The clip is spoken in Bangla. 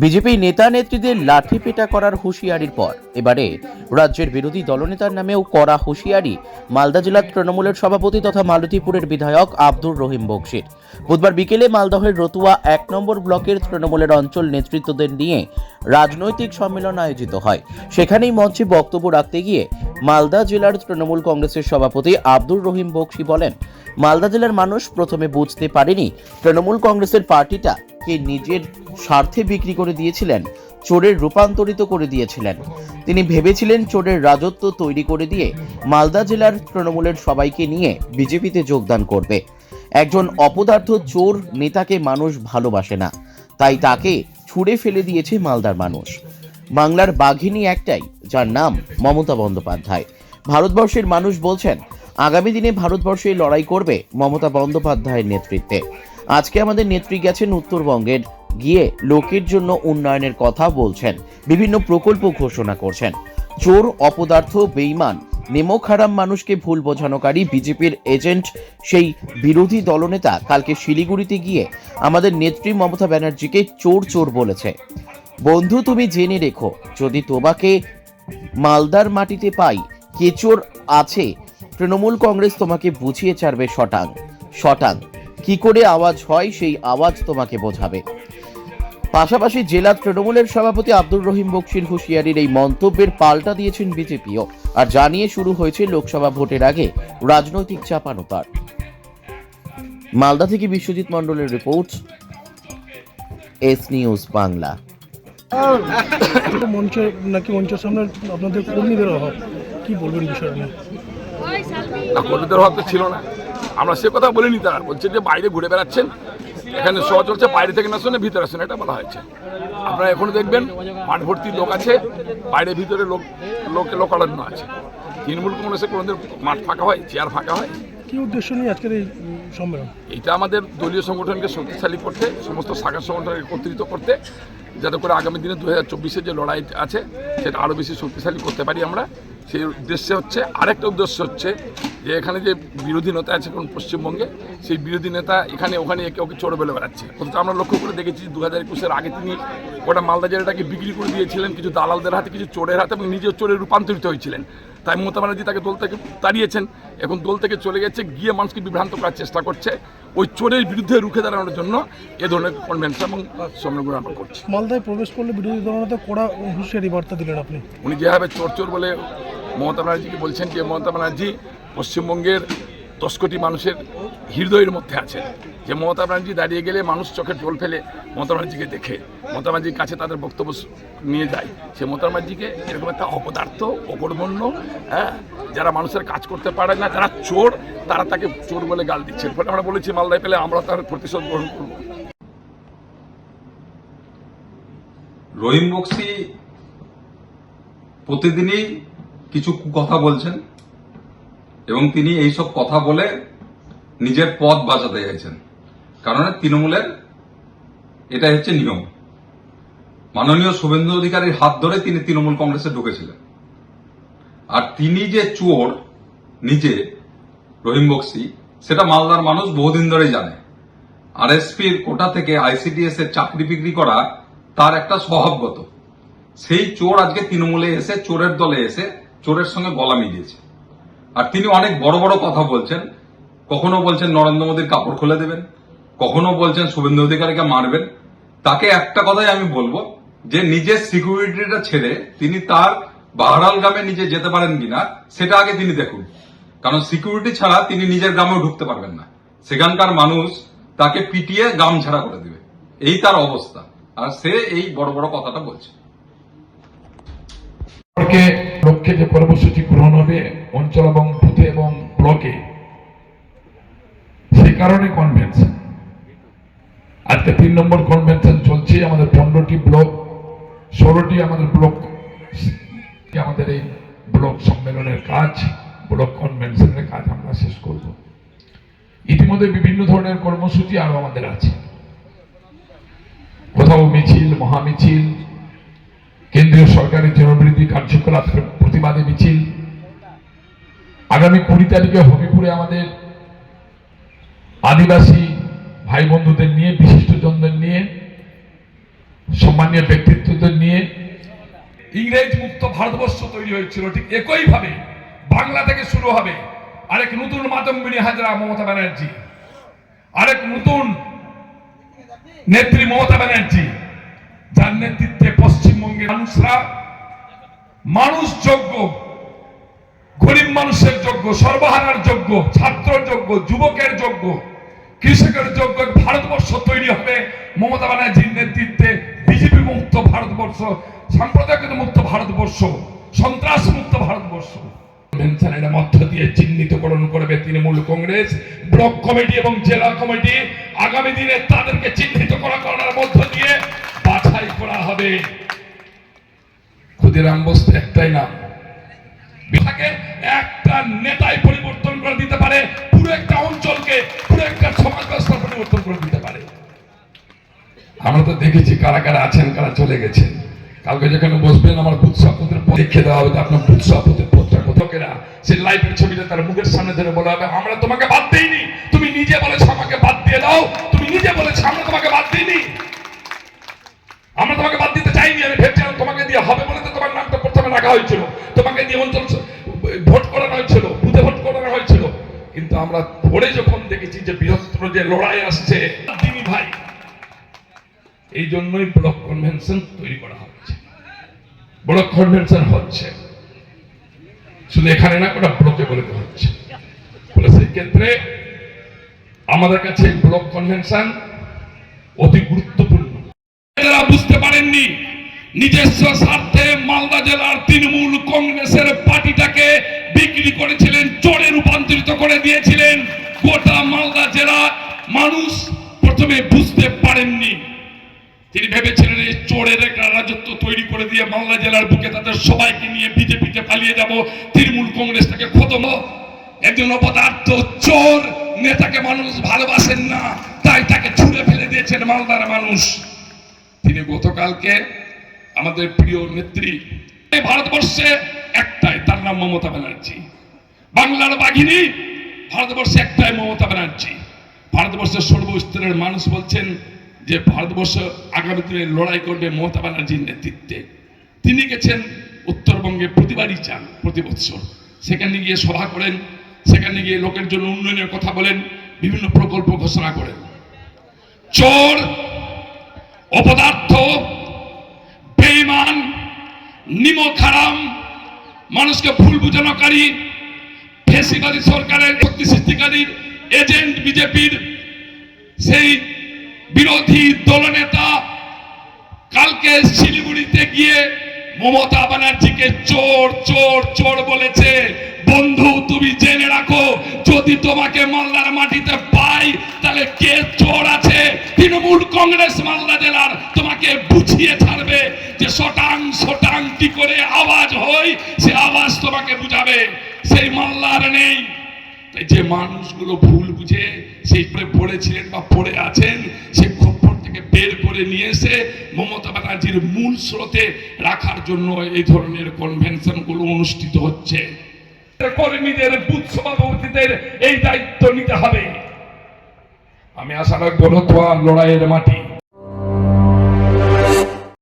বিজেপি নেতা নেত্রীদের লাঠি পেটা করার হুঁশিয়ারির পর এবারে রাজ্যের বিরোধী দলনেতার নামেও করা হুঁশিয়ারি। মালদা জেলার তৃণমূলের সভাপতি তথা মালতীপুরের বিধায়ক আব্দুর রহিম বক্সির। বুধবার বিকেলে মালদহের রতুয়া এক নম্বর ব্লকের তৃণমূলের অঞ্চল নেতৃত্বদের নিয়ে রাজনৈতিক সম্মেলন আয়োজিত হয়। সেখানেই মঞ্চে বক্তব্য রাখতে গিয়ে মালদা জেলার তৃণমূল কংগ্রেসের সভাপতি আব্দুর রহিম বক্সি বলেন, মালদা জেলার মানুষ প্রথমে বুঝতে পারেনি তৃণমূল কংগ্রেসের পার্টিটা কে নিজের স্বার্থে বিক্রি করে দিয়েছিলেন। চোরের রূপান্তরিত করে দিয়েছিলেন। তিনি ভেবেছিলেন চোরের রাজত্ব তৈরি করে দিয়ে মালদা জেলার তৃণমূলের সবাইকে নিয়ে বিজেপিতে যোগদান করবে। একজন অপদার্থ চোর নেতাকে মানুষ ভালোবাসে না। তাই তাকে ছুঁড়ে ফেলে দিয়েছে মালদার মানুষ। বাংলার বাঘিনী একটাই, যার নাম মমতা বন্দ্যোপাধ্যায়। ভারতবর্ষের মানুষ বলছেন, আগামী দিনে ভারতবর্ষে লড়াই করবে মমতা বন্দ্যোপাধ্যায়ের নেতৃত্বে। আজকে আমাদের নেত্রী গেছেন উত্তরবঙ্গের গিয়ে লোকের জন্য উন্নয়নের কথা বলছেন। বিভিন্ন প্রকল্প ঘোষণা করছেন। চোর, অপদার্থ বেইমান নেমক হারাম মানুষকে ভুল বোঝানোকারী বিজেপির এজেন্ট, সেই বিরোধী দলনেতা কালকে শিলিগুড়িতে গিয়ে আমাদের নেত্রী মমতা ব্যানার্জিকে চোর চোর বলেছে। বন্ধু, তুমি জেনে রেখো, যদি তোমাকে মালদার মাটিতে পাই কেচোর আছে? তৃণমূল কংগ্রেস তোমাকে বুঝিয়ে ছাড়বে শটাং। শটাং, কি করে আওয়াজ হয় সেই আওয়াজ তোমাকে বোঝাবে। পাশাপাশি জেলা তৃণমূলের সভাপতি আব্দুর রহিম বক্সির হুঁশিয়ারির এই মন্তব্যের পাল্টা দিয়েছেন বিজেপিও। আর জানিয়ে শুরু হয়েছে লোকসভা ভোটের আগে রাজনৈতিক চাপানোতার মালদা থেকে বিশ্বজিৎ মণ্ডলের রিপোর্ট এস নিউজ বাংলা। মঞ্চ নাকি মঞ্চের সামনে আপনাদের কর্মীদের অভাব? কি বলবেন বিষয়টা নিয়ে? কর্মীদের অভাব তো ছিল না। আমরা সে কথা বলিনি তারা। বলছে যে বাইরে ঘুরে বেড়াচ্ছেন। এখানে শো চলছে বাইরে থেকে না শুনে ভিতরে শুনে এটা বলা হয়েছে। আপনারা এখনও দেখবেন মাঠ ভর্তি লোক আছে বাইরে ভিতরে লোক লোক লোকারণ্য আছে। তৃণমূল কংগ্রেসে কোনোদিন মাঠ ফাঁকা হয় চেয়ার ফাঁকা হয়? কি উদ্দেশ্য নিয়ে আজকের এই সম্মেলন? এটা আমাদের দলীয় সংগঠনকে শক্তিশালী করতে সমস্ত শাখা সংগঠনকে একত্রিত করতে যাতে করে আগামী দিনে দু হাজার চব্বিশে যে লড়াই আছে সেটা আরও বেশি শক্তিশালী করতে পারি আমরা। সেই উদ্দেশ্যে হচ্ছে আরেকটা উদ্দেশ্য হচ্ছে যে এখানে যে বিরোধী নেতা আছে এখন পশ্চিমবঙ্গে সেই বিরোধী নেতা এখানে ওখানে একে ওকে চড়ে বেলে বেড়াচ্ছে। অথচ আমরা লক্ষ্য করে দেখেছি দু হাজার একুশের আগে তিনি ওটা মালদা জেলাটাকে বিক্রি করে দিয়েছিলেন কিছু দালালদের হাতে কিছু চোরের হাতে এবং নিজের চোরে রূপান্তরিত হয়েছিলেন। তাই মমতা ব্যানার্জি তাকে দল থেকে তাড়িয়েছেন। এখন দল থেকে চলে গেছে গিয়ে মানুষকে বিভ্রান্ত করার চেষ্টা করছে। ওই চোরের বিরুদ্ধে রুখে দাঁড়ানোর জন্য এ ধরনের কনভেনশন এবং সম্মেলন আমরা করছি। মালদায় প্রবেশ করলে বিরোধী দলনেতা কড়া হুঁশিয়ারি বার্তা দিলেন আপনি। উনি যেভাবে চোর চোর বলে মমতা ব্যানার্জিকে বলছেন যে মমতা ব্যানার্জি পশ্চিমবঙ্গের দশ কোটি মানুষের হৃদয়ের মধ্যে আছেন যে মমতা ব্যানার্জি দাঁড়িয়ে গেলে মানুষ চোখের জল ফেলে মমতা ব্যানার্জিকে দেখে। মমতা ব্যানার্জির কাছে তাদের বক্তব্য নিয়ে যায়। সে মমতা ব্যানার্জিকে এরকম একটা অপদার্থ, অকর্মণ্য হ্যাঁ যারা মানুষের কাজ করতে পারে না, যারা চোর, তারা তাকে চোর বলে গাল দিচ্ছে। ফলে আমরা বলেছি, মালদায় পেলে আমরা তার প্রতিশোধ গ্রহণ করব। রহিম বক্সি প্রতিদিনই কিছু কথা বলছেন। এবং তিনি এইসব কথা বলে নিজের পথ বাঁচাতে চাইছেন। কারণ তৃণমূলের এটাই হচ্ছে নিয়ম। মাননীয় শুভেন্দু অধিকারীর হাত ধরে তিনি তৃণমূল কংগ্রেসে ঢুকেছিলেন। আর তিনি যে চোর, নিজে, রহিম বক্সি, সেটা মালদার মানুষ বহুদিন ধরেই জানে। আর আরএসপির কোটা থেকে আইসিডিএস এর চাকরি বিক্রি করা তার একটা স্বভাবগত। সেই চোর আজকে তৃণমূলে এসে, চোরের দলে এসে, চোরের সঙ্গে গলা মিলিয়েছে। আর তিনি অনেক বড় বড় কথা বলছেন। কখনো বলছেন, নরেন্দ্র মোদীর কাপড় খুলে দেবেন। কখনো বলছেন, শুভেন্দু অধিকারীকে মারবেন। তাকে একটা কথাই আমি বলব, যে নিজের সিকিউরিটিটা ছেড়ে তিনি তার বাহারাল গ্রামে নিজে যেতে পারেন কিনা, সেটা আগে তিনি দেখুন। কারণ সিকিউরিটি ছাড়া তিনি নিজের গ্রামেও ঢুকতে পারবেন না। সেখানকার মানুষ তাকে পিটিয়ে গ্রাম ছাড়া করে দিবে। এই তার অবস্থা। আর সে এই বড় বড় কথাটা বলছে। লক্ষ্যে যে কর্মসূচি গ্রহণ হবে অঞ্চল এবং বুথে এবং ব্লকে, সেই কারণে কনভেনশন আজকে তিন নম্বর কনভেনশন চলছে, আমাদের পনেরোটি ব্লক, ষোলোটি আমাদের ব্লক আমাদের এই ব্লক সম্মেলনের কাজ, ব্লক কনভেনশনের কাজ আমরা শেষ করব। ইতিমধ্যে বিভিন্ন ধরনের কর্মসূচি আরও আমাদের আছে। কোথাও মিছিল, মহামিছিল কেন্দ্রীয় সরকারের জনবিরোধী কার্যকলাপের প্রতিবাদে মিছিল। আগামী কুড়ি তারিখে হবিপুরে আমাদের আদিবাসী ভাই বন্ধুদের নিয়ে, বিশিষ্টজনদের নিয়ে, সম্মানীয় ব্যক্তিত্বদের নিয়ে ইংরেজ মুক্ত ভারতবর্ষ তৈরি হয়েছিল। ঠিক একইভাবে বাংলা থেকে শুরু হবে আরেক নতুন মাতঙ্গিনী হাজরা মমতা ব্যানার্জি, আরেক নতুন নেত্রী মমতা ব্যানার্জি, যার নেতৃত্বে মানুষরা মানুষ যোগ্য, গরিব মানুষের যোগ্য, সর্বহারার যোগ্য, ছাত্র যোগ্য, যুবকের যোগ্য, কৃষকের যোগ্য, ভারতবর্ষ তৈরি হবে। মমতা ব্যানার্জির নেতৃত্বে বিজেপি মুক্ত ভারতবর্ষ সাম্প্রদায়িক মুক্ত ভারতবর্ষ, সন্ত্রাস মুক্ত ভারতবর্ষ। মধ্য দিয়ে করবে তৃণমূল কংগ্রেস, ব্লক কমিটি এবং জেলা কমিটি। আগামী দিনে তাদেরকে চিহ্নিত করা করার মধ্য দিয়ে বাছাই করা হবে। ক্ষুদিরাম বসতে একটাই নাম। বিভাগে একটা নেতাই পরিবর্তন করে দিতে পারে, পুরো একটা অঞ্চলকে, পুরো একটা সমাজ ব্যবস্থা পরিবর্তন করে দিতে পারে। আমরা তো দেখেছি কারা কারা আছেন, কারা চলে গেছেন। কালকে যেখানে বসবেন আমার বুথ সভাপতির পদ, দেখে দেওয়া হবে আপনার বুথ সভাপতির পদটা কোথাকেরা সে লাইভের ছবিটা তার মুখের সামনে ধরে বলা হবে, আমরা তোমাকে বাদ দিইনি। তুমি নিজে বলেছ আমাকে বাদ দিয়ে দাও। তুমি নিজে বলেছ আমরা তোমাকে বাদ দিইনি। আমরা তোমাকে বাদ দিতে চাইনি, আমি ভেবেছিলাম তোমাকে দিয়ে হবে বলে তো তোমার নামটা প্রথমে রাখা হয়েছিল। তোমাকে দিয়ে অঞ্চল ভোট করানো হয়েছিল, বুথে ভোট করানো হয়েছিল। কিন্তু আমরা ভোরে যখন দেখেছি যে বৃহত্তর যে লড়াই আসছে দিনী ভাই, এই জন্যই ব্লক কনভেনশন তৈরি করা হচ্ছে। ব্লক কনভেনশন হচ্ছে। শুধু এখানে না ওটা ব্লকে বলে হচ্ছে। বলে সেই ক্ষেত্রে আমাদের কাছে ব্লক কনভেনশন অতি গুরুত্বপূর্ণ পারেননি নিজস্ব স্বার্থে মালদা জেলার তৃণমূল কংগ্রেসের পার্টিটাকে বিক্রি করেছিলেন, চোরে রূপান্তরিত করে দিয়েছিলেন। গোটা মালদা জেলা মানুষ প্রথমে বুঝতে পারেননি। তিনি ভেবেছিলেন এই চোরের একটা রাজত্ব তৈরি করে দিয়ে মালদা জেলার বুকে তাদের সবাইকে নিয়ে বিজেপিতে পালিয়ে যাব, তৃণমূল কংগ্রেসটাকে খতম। একজন অপদার্থ চোর, নেতাকে মানুষ ভালোবাসেন না, তাই তাকে ছুঁড়ে ফেলে দিয়েছেন মালদার মানুষ। তিনি গতকালকে আমাদের প্রিয় নেত্রী ভারতবর্ষে একটাই, তার নাম মমতা ব্যানার্জি। বাংলার বাঘিনী ভারতবর্ষে একটাই মমতা ব্যানার্জি। ভারতবর্ষের সর্বস্তরের মানুষ বলছেন যে ভারতবর্ষ আগামী দিনে লড়াই করবে মমতা ব্যানার্জির নেতৃত্বে। তিনি গেছেন উত্তরবঙ্গে প্রতিবারই চান প্রতি বছর সেখানে গিয়ে সভা করেন, সেখানে গিয়ে লোকের জন্য উন্নয়নের কথা বলেন, বিভিন্ন প্রকল্প ঘোষণা করেন। চোর অপদার্থ, বেঈমান নিমক হারাম মানুষকে ভুল বুঝানোকারী, ফেসিবাদী সরকারের শক্তি সৃষ্টিকারীর এজেন্ট বিজেপির সেই বিরোধী দলনেতা, কালকে শিলিগুড়িতে গিয়ে মমতা ব্যানার্জিকে চোর চোর চোর বলেছে। বন্ধু, তুমি জেনে রাখো, যদি তোমাকে মালদার মাটিতে পাই, তাহলে কে চোর আছে? তৃণমূল কংগ্রেস মালদা জেলার তোমাকে বুঝিয়ে ছাড়বে যে শটাং কি করে আওয়াজ হয়, সে আওয়াজ তোমাকে বুঝাবে। সেই মাল্লার নেই। তাই যে মানুষগুলো ভুল বুঝে, সেই পড়ে পড়েছিলেন বা পড়ে আছেন, সে খপ্পর থেকে বের করে নিয়ে এসে মমতা ব্যানার্জির মূল স্রোতে রাখার জন্য এই ধরনের কনভেনশনগুলো অনুষ্ঠিত হচ্ছে। কর্মীদের বুথ সভাপতিদের এই দায়িত্ব নিতে হবে। আমি আশা রাখব লড়াইয়ের মাটি।